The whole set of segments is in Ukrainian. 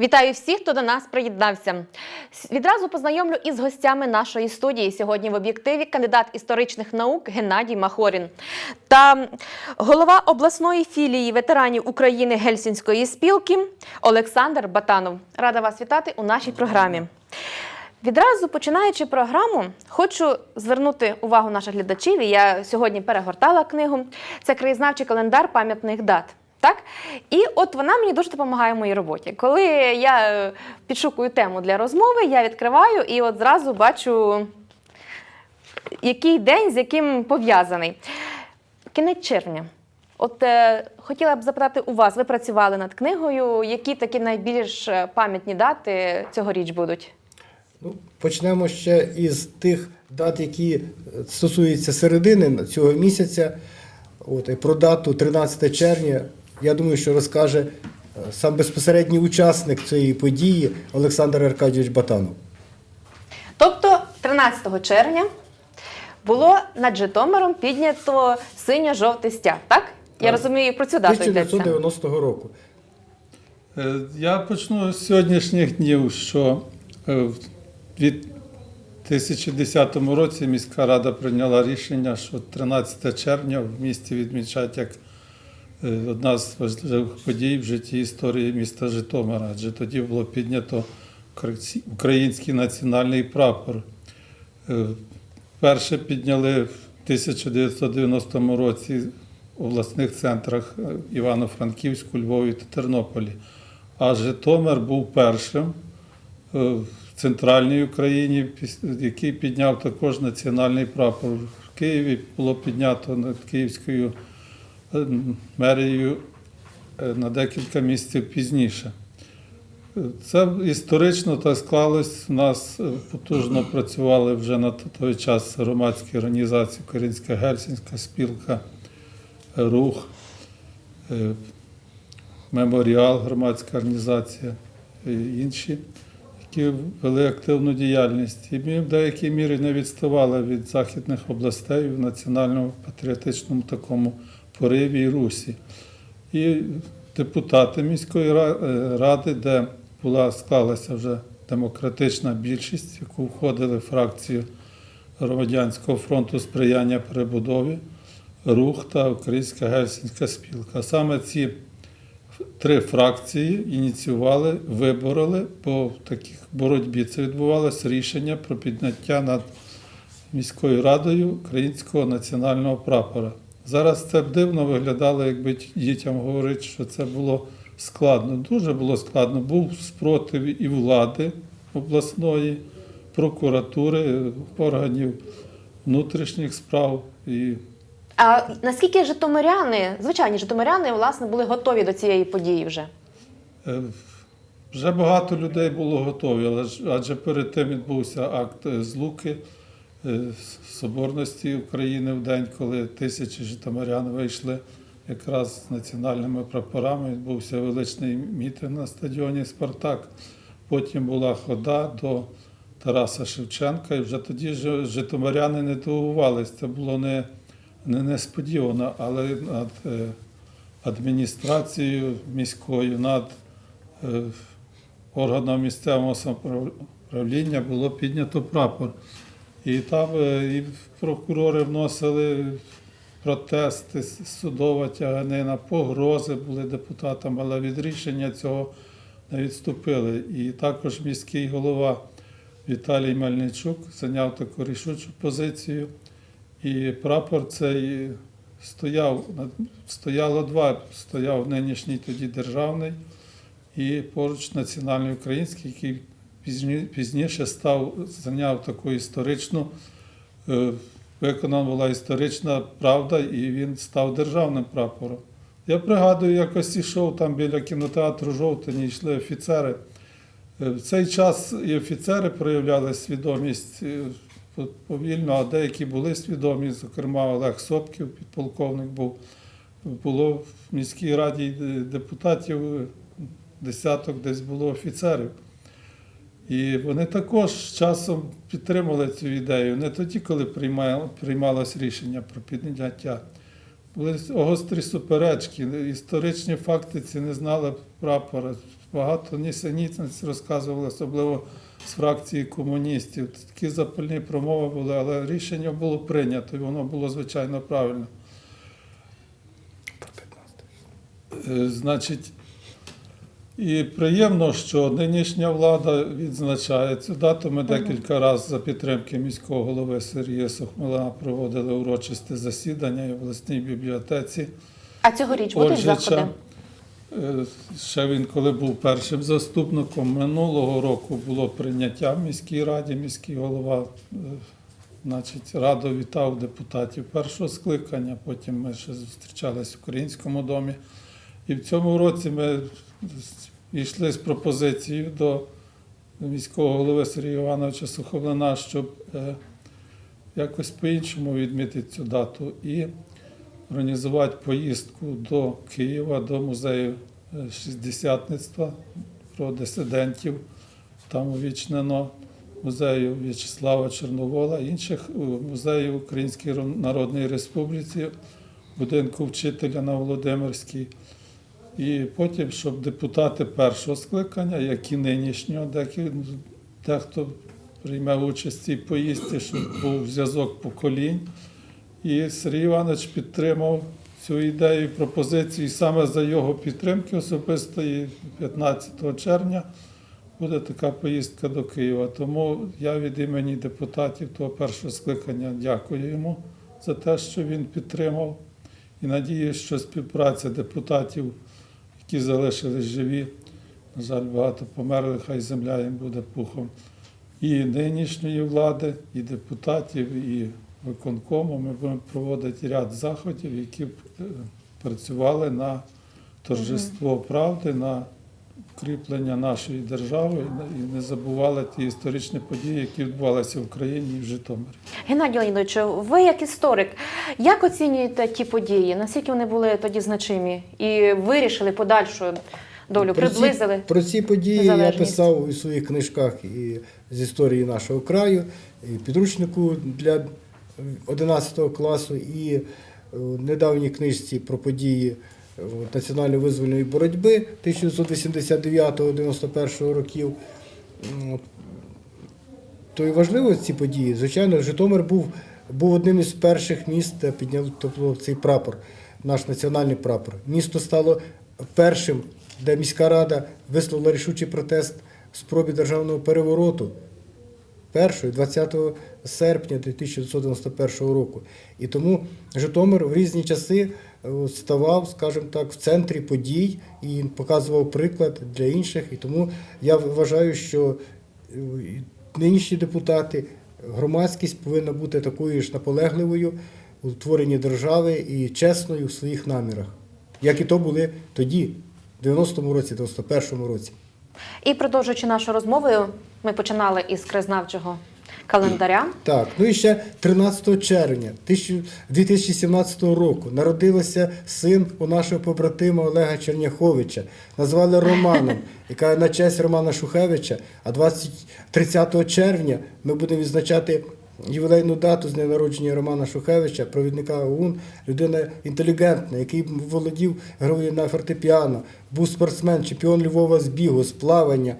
Вітаю всіх, хто до нас приєднався. Відразу познайомлю із гостями нашої студії. Сьогодні в об'єктиві кандидат історичних наук Геннадій Махорін та голова обласної філії ветеранів України Гельсінської спілки Олександр Батанов. Рада вас вітати у нашій програмі. Відразу починаючи програму, хочу звернути увагу наших глядачів. Я сьогодні перегортала книгу. Це краєзнавчий календар пам'ятних дат. Так? І от вона мені дуже допомагає в моїй роботі. Коли я е, підшукую тему для розмови, я відкриваю і от зразу бачу, який день з яким пов'язаний. Кінець червня. От е, хотіла б запитати у вас, ви працювали над книгою, які такі найбільш е, пам'ятні дати цьогоріч будуть? Ну, почнемо ще із тих дат, які е, стосуються середини цього місяця. От, і про дату 13 червня, я думаю, що розкаже е, сам безпосередній учасник цієї події Олександр Аркадійович Батанов. Тобто 13 червня було над Житомиром піднято синьо-жовтий стяг, так? Я Так. розумію, про цю дату йдеться. 1990 року. Е, Я почну з сьогоднішніх днів, що е, в 2010 році міська рада прийняла рішення, що 13 червня в місті відмічать як одна з важливих подій в житті історії міста Житомира, адже тоді було піднято український національний прапор. Е, Перше підняли в 1990 році в обласних центрах е, Івано-Франківську, Львові та Тернополі. А Житомир був першим е, в центральній Україні, який підняв також національний прапор. В Києві було піднято над Київською е, мерією е, на декілька місяців пізніше. Це історично так склалось. У нас е, потужно працювали вже на той час громадські організації, Українська Гельсінська спілка, е, рух, меморіал, громадська організація і інші, які вели активну діяльність. І ми в деякій мірі не відставали від західних областей в національному патріотичному такому пориві і русі. І депутати міської е, ради, де була склалася вже демократична більшість, яку входили фракції Громадянського фронту сприяння перебудові, рух та Українська гельсінська спілка. Саме ці три фракції ініціювали, вибороли, бо в таких боротьбі це відбувалося рішення про підняття над міською радою українського національного прапора. Зараз це б дивно виглядало, якби дітям говорити, що це було складно. Дуже було складно. Був спротив і влади обласної, прокуратури, органів внутрішніх справ і А наскільки житомиряни, звичайні житомиряни, власне, були готові до цієї події вже? Е, Вже багато людей було готові, але адже перед тим відбувся акт е, злуки з Соборності України в день, коли тисячі житомирян вийшли якраз з національними прапорами. Відбувся величний мітинг на стадіоні Спартак. Потім була хода до Тараса Шевченка, і вже тоді житомиряни не дивувалися. Це було не, не несподівано, але над е, адміністрацією міською, над е, органом місцевого самоуправління було піднято прапор. І там е, і прокурори вносили протести, судова тяганина, погрози були депутатам, але від рішення цього не відступили. І також міський голова Віталій Мельничук зайняв таку рішучу позицію. І прапор цей стояв, стояло два, стояв нинішній тоді державний і поруч національний український, який пізніше став, зайняв таку історичну, е, виконана була історична правда, і він став державним прапором. Я пригадую, якось ішов там біля кінотеатру Жовтині, йшли офіцери. Е, В цей час і офіцери проявляли свідомість е, повільно, а деякі були свідомі, зокрема Олег Сопків, підполковник був. Було в міській раді депутатів десяток десь було офіцерів. І вони також з часом підтримали цю ідею. Не тоді, коли приймалось рішення про підняття. Були гострі суперечки, історичні факти ці не знали прапора. багато нісенітниць розказували, особливо з фракції комуністів. Такі запальні промови були, але рішення було прийнято, і воно було звичайно правильно. Е, Значить, і приємно, що нинішня влада відзначає цю дату. Ми декілька разів за підтримки міського голови Сергія Сохмела проводили урочисте засідання і в обласній бібліотеці. А цьогоріч будуть заходи? Е, Ще він, коли був першим заступником, минулого року було прийняття в міській раді, міський голова е, значить, радо вітав депутатів першого скликання, потім ми ще зустрічались в Українському домі. І в цьому році ми йшли з пропозицією до міського голови Сергія Івановича Суховлина, щоб е, якось по-іншому відмітити цю дату і організувати поїздку до Києва, до музею е, шістдесятництва про дисидентів. Там увічнено музею В'ячеслава Чорновола, інших е, музеїв Української Народної Республіці, будинку вчителя на Володимирській. І потім, щоб депутати першого скликання, як і нинішнього, дехто прийме участь в цій поїздці, щоб був зв'язок поколінь. І Сергій Іванович підтримав цю ідею, пропозицію, і саме за його підтримки особистої 15 червня буде така поїздка до Києва. Тому я від імені депутатів того першого скликання дякую йому за те, що він підтримав. І надіюсь, що співпраця депутатів, які залишились живі, на жаль, багато померли, хай земля їм буде пухом. І нинішньої влади, і депутатів, і виконкому ми будемо проводити ряд заходів, які е, працювали на торжество правди, на укріплення нашої держави і не забували ті історичні події, які відбувалися в Україні і в Житомирі. Геннадій Леонідович, ви як історик, як оцінюєте ті події? Наскільки вони були тоді значимі і вирішили подальшу долю, Про ці- приблизили? Про ці події я писав у своїх книжках і з історії нашого краю, і підручнику для 11 класу, і в недавній книжці про події е, національно-визвольної боротьби 1989-91 років. М, То і важливо ці події. Звичайно, Житомир був, був одним із перших міст, де підняв тобто, цей прапор, наш національний прапор. Місто стало першим, де міська рада висловила рішучий протест в спробі державного перевороту. Першої 20 серпня 1991 року. І тому Житомир в різні часи ставав, скажімо так, в центрі подій і показував приклад для інших. І тому я вважаю, що е, нинішні депутати, громадськість повинна бути такою ж наполегливою у творенні держави і чесною в своїх намірах, як і то були тоді, в 90-му році, 91-му році. І продовжуючи нашу розмову, ми починали із краєзнавчого календаря. Так, ну і ще 13 червня 2017 року народилася син у нашого побратима Олега Черняховича. Назвали Романом, яка на честь Романа Шухевича. А 20, 30 червня ми будемо відзначати ювілейну дату з дня народження Романа Шухевича, провідника ОУН, людина інтелігентна, який володів грою на фортепіано, був спортсмен, чемпіон Львова з бігу, з плавання.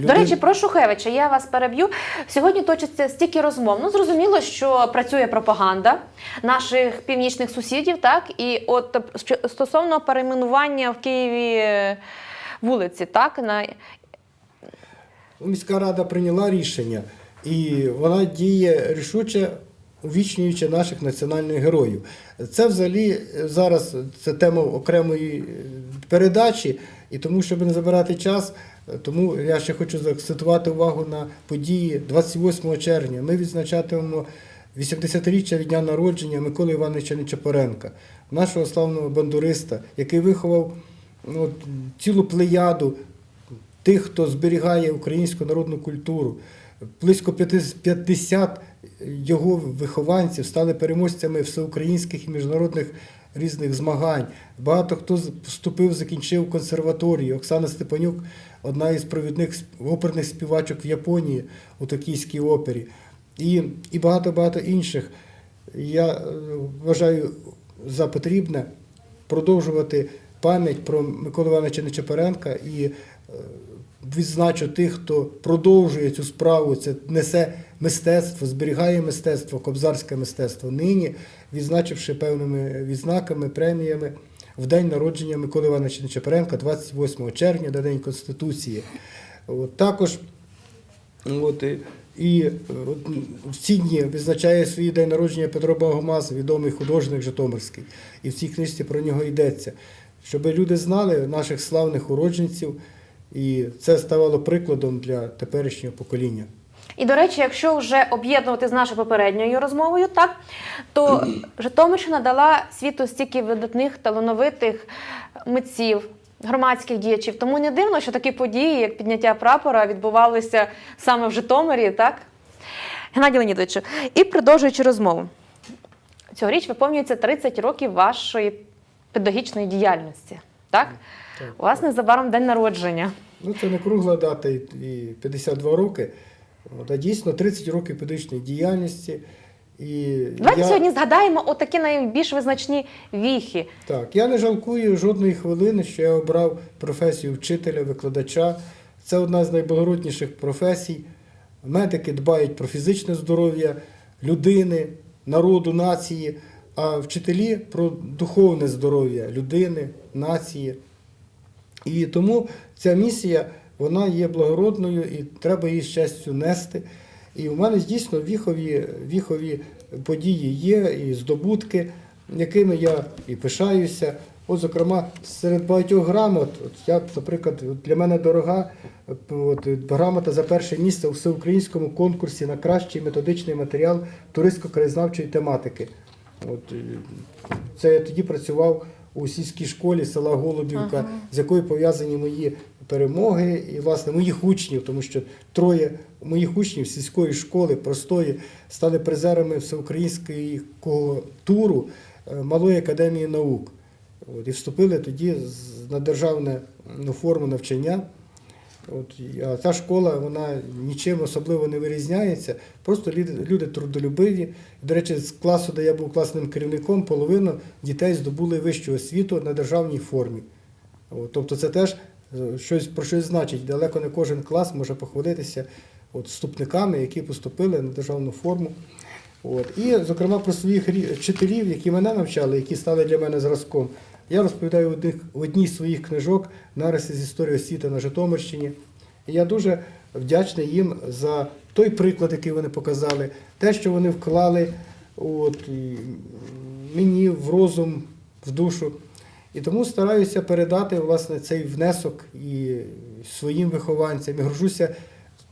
До речі, про Шухевича я вас переб'ю. Сьогодні точиться стільки розмов. Ну зрозуміло, що працює пропаганда наших північних сусідів, так і от стосовно перейменування в Києві е, вулиці, так на Міська рада прийняла рішення, і вона діє рішуче, увічнюючи наших національних героїв. Це взагалі зараз це тема окремої передачі, і тому, щоб не забирати час, тому я ще хочу заакцентувати увагу на події 28 червня. Ми відзначатимемо 80-річчя від дня народження Миколи Івановича Нечапоренка, нашого славного бандуриста, який виховав ну, цілу плеяду тих, хто зберігає українську народну культуру. Близько 50 його вихованців стали переможцями всеукраїнських і міжнародних різних змагань. Багато хто вступив, закінчив консерваторію. Оксана Степанюк одна із провідних оперних співачок в Японії у Токійській опері. І, і багато-багато інших. Я е, вважаю за потрібне продовжувати пам'ять про Миколу Івановича Нечапаренка і е, відзначу тих, хто продовжує цю справу, це несе мистецтво, зберігає мистецтво, кобзарське мистецтво. Нині, відзначивши певними відзнаками, преміями в день народження Миколи Івановича Нечапаренка, 28 червня, на День Конституції. От, також От, і, і е, в ці дні відзначає свій день народження Петро Богомаз, відомий художник Житомирський. І в цій книжці про нього йдеться. Щоб люди знали наших славних уродженців, і це ставало прикладом для теперішнього покоління. І до речі, якщо вже об'єднувати з нашою попередньою розмовою, так то Житомирщина дала світу стільки видатних талановитих митців. Громадських діячів, тому не дивно, що такі події, як підняття прапора, відбувалися саме в Житомирі, так? Геннадій Леонідовичу, і продовжуючи розмову. Цьогоріч виповнюється 30 років вашої педагогічної діяльності. Так? Так. У вас незабаром день народження. Ну, це не кругла дата і і 52 роки, от, а дійсно 30 років педагогічної діяльності. І Давайте я- сьогодні згадаємо отакі найбільш визначні віхи. Так, я не жалкую жодної хвилини, що я обрав професію вчителя, викладача. Це одна з найблагородніших професій. Медики дбають про фізичне здоров'я людини, народу, нації, а вчителі про духовне здоров'я людини, нації. І тому ця місія вона є благородною і треба її з честю нести. І в мене дійсно віхові, віхові події є, і здобутки, якими я і пишаюся. От, зокрема, серед багатьох грамот, от я, наприклад, от для мене дорога от, грамота за перше місце у всеукраїнському конкурсі на кращий методичний матеріал туристсько-краєзнавчої тематики. От, е, це я тоді працював у сільській школі села Голубівка, з якою пов'язані мої перемоги і, власне, моїх учнів, тому що троє моїх учнів сільської школи простої стали призерами всеукраїнського туру е, Малої академії наук. От, і вступили тоді на державну ну, форму навчання. От, а ця школа вона нічим особливо не вирізняється. Просто люди, люди трудолюбиві. До речі, з класу, де я був класним керівником, половину дітей здобули вищу освіту на державній формі. От, тобто це теж е, щось про щось значить. Далеко не кожен клас може похвалитися от, вступниками, які поступили на державну форму. От. І, зокрема, про своїх вчителів, які мене навчали, які стали для мене зразком. Я розповідаю в одній з своїх книжок нариси з історії освіти на Житомирщині. І я дуже вдячний їм за той приклад, який вони показали, те, що вони вклали от, мені в розум, в душу. І тому стараюся передати власне, цей внесок і своїм вихованцям. І горжуся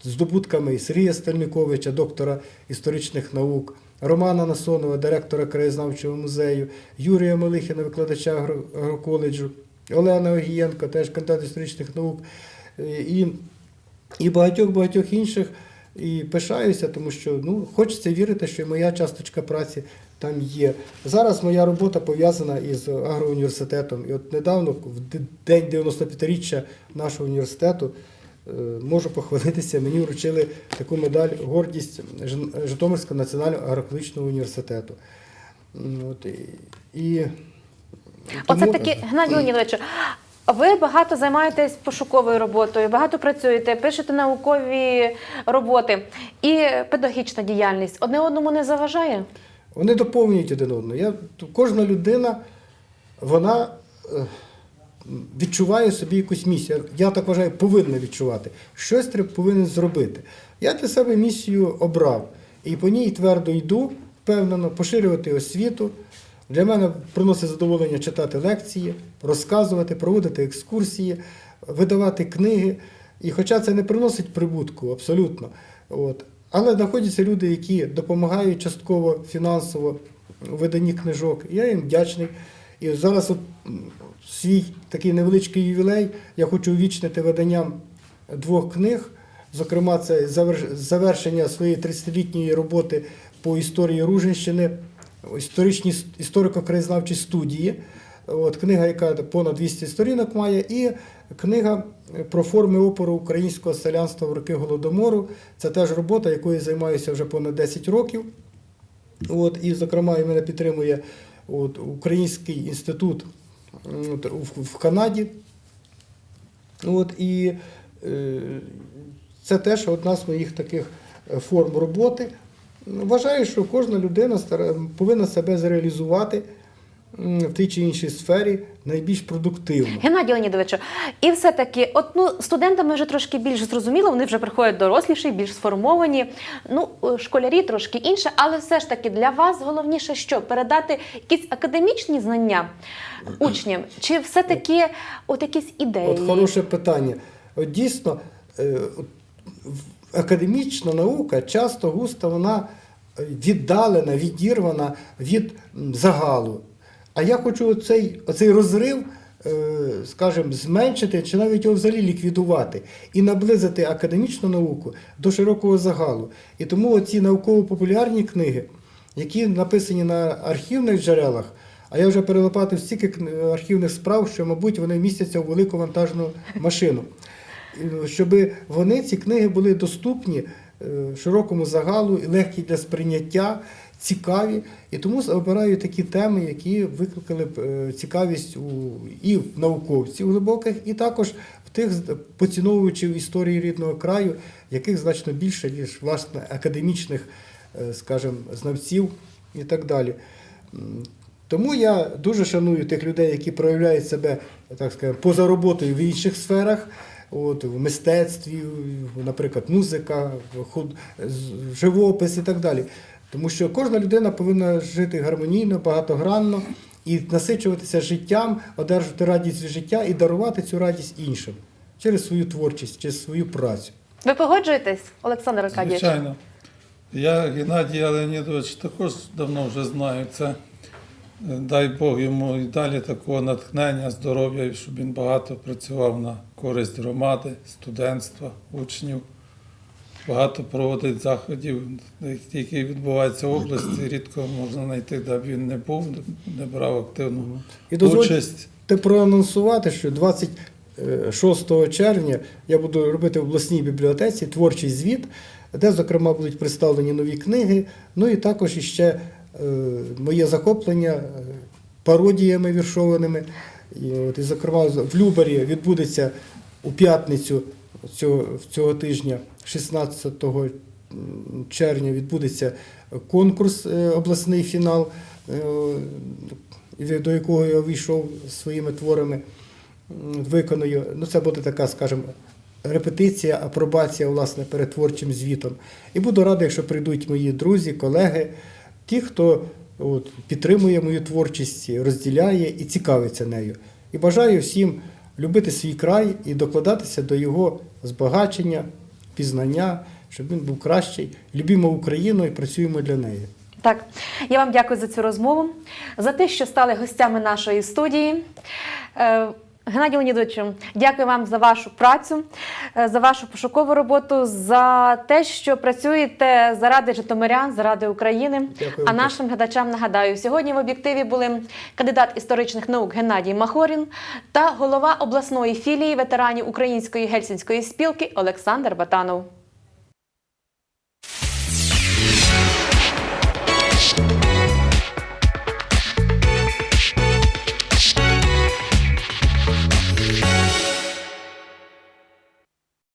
здобутками Сергія Стельниковича, доктора історичних наук, Романа Насонова, директора краєзнавчого музею, Юрія Мелихіна, викладача агроколеджу, Олена Огієнко, теж кандидат історичних наук, і, і багатьох-багатьох інших. І пишаюся, тому що ну, хочеться вірити, що і моя часточка праці там є. Зараз моя робота пов'язана із агроуніверситетом. І от недавно, в день 95-річчя нашого університету, можу похвалитися, мені вручили таку медаль гордість Житомирського національного агроекологічного університету. От, і, Оце тому- такі, Геннадій Леонідовичу, ви багато займаєтесь пошуковою роботою, багато працюєте, пишете наукові роботи і педагогічна діяльність одне одному не заважає? Вони доповнюють один одного. Я, кожна людина, вона відчуває собі якусь місію. Я так вважаю, повинна відчувати. Щось треба повинен зробити. Я для себе місію обрав і по ній твердо йду, впевнено, поширювати освіту. Для мене приносить задоволення читати лекції, розказувати, проводити екскурсії, видавати книги. І хоча це не приносить прибутку абсолютно, от, але знаходяться люди, які допомагають частково фінансово у виданні книжок. Я їм вдячний. І зараз от, свій такий невеличкий ювілей я хочу увічнити виданням двох книг. Зокрема, це завершення своєї 30-літньої роботи по історії Ружинщини, історичній с- історико-краєзнавчій студії. От, книга, яка понад 200 сторінок має, і книга про форми опору українського селянства в роки Голодомору. Це теж робота, якою я займаюся вже понад 10 років. От, і, зокрема, і мене підтримує от, Український інститут от, в, Канаді. От, і Е, Це теж одна з моїх таких е, форм роботи. Вважаю, що кожна людина повинна себе зреалізувати в тій чи іншій сфері найбільш продуктивно. Геннадій Леонідовичу, і все-таки, от ну студентами вже трошки більш зрозуміло, вони вже приходять доросліші, більш сформовані. Ну, е, школярі трошки інше, але все ж таки для вас головніше що передати якісь академічні знання учням, чи все-таки от якісь ідеї? От хороше питання. От дійсно, е, академічна наука часто густо вона віддалена, відірвана від загалу. А я хочу оцей, оцей розрив, е, скажімо, зменшити чи навіть його взагалі ліквідувати і наблизити академічну науку до широкого загалу. І тому оці науково-популярні книги, які написані на архівних джерелах, а я вже перелопатив стільки архівних справ, що, мабуть, вони містяться у велику вантажну машину. Щоб вони, ці книги, були доступні е, широкому загалу і легкі для сприйняття, цікаві. І тому обираю такі теми, які викликали б е, цікавість у, і в науковців глибоких, і також в тих поціновувачів історії рідного краю, яких значно більше, ніж власне академічних, е, скажімо, знавців і так далі. Тому я дуже шаную тих людей, які проявляють себе, так сказати, поза роботою в інших сферах, от, в мистецтві, наприклад, музика, живопис і так далі. Тому що кожна людина повинна жити гармонійно, багатогранно і насичуватися життям, одержувати радість від життя і дарувати цю радість іншим через свою творчість, через свою працю. Ви погоджуєтесь, Олександр Аркадійович? Звичайно. Я Геннадія Леонідович також давно вже знаю. Це дай Бог йому і далі такого натхнення, здоров'я, щоб він багато працював на користь громади, студентства, учнів. Багато проводить заходів, які відбуваються в області. Рідко можна знайти, де б він не був, не брав активну І участь. проанонсувати, що 26 червня я буду робити в обласній бібліотеці творчий звіт, де, зокрема, будуть представлені нові книги. Ну і також іще е, моє захоплення е, пародіями віршованими. І, от, і, зокрема, в Любарі відбудеться у п'ятницю цього, цього тижня, 16 червня, відбудеться конкурс е, обласний фінал, е, до якого я вийшов своїми творами, виконую. Ну, це буде така, скажімо, репетиція, апробація власне перед творчим звітом. І буду радий, якщо прийдуть мої друзі, колеги, ті, хто от, підтримує мою творчість, розділяє і цікавиться нею. І бажаю всім любити свій край і докладатися до його збагачення, пізнання, щоб він був кращий. Любімо Україну і працюємо для неї. Так, я вам дякую за цю розмову, за те, що стали гостями нашої студії. Геннадій Леонідовичу, дякую вам за вашу працю, е, за вашу пошукову роботу, за те, що працюєте заради Житомирян, заради України. Дякую а нашим глядачам нагадаю, сьогодні в об'єктиві були кандидат історичних наук Геннадій Махорін та голова обласної філії ветеранів Української гельсінської спілки Олександр Батанов.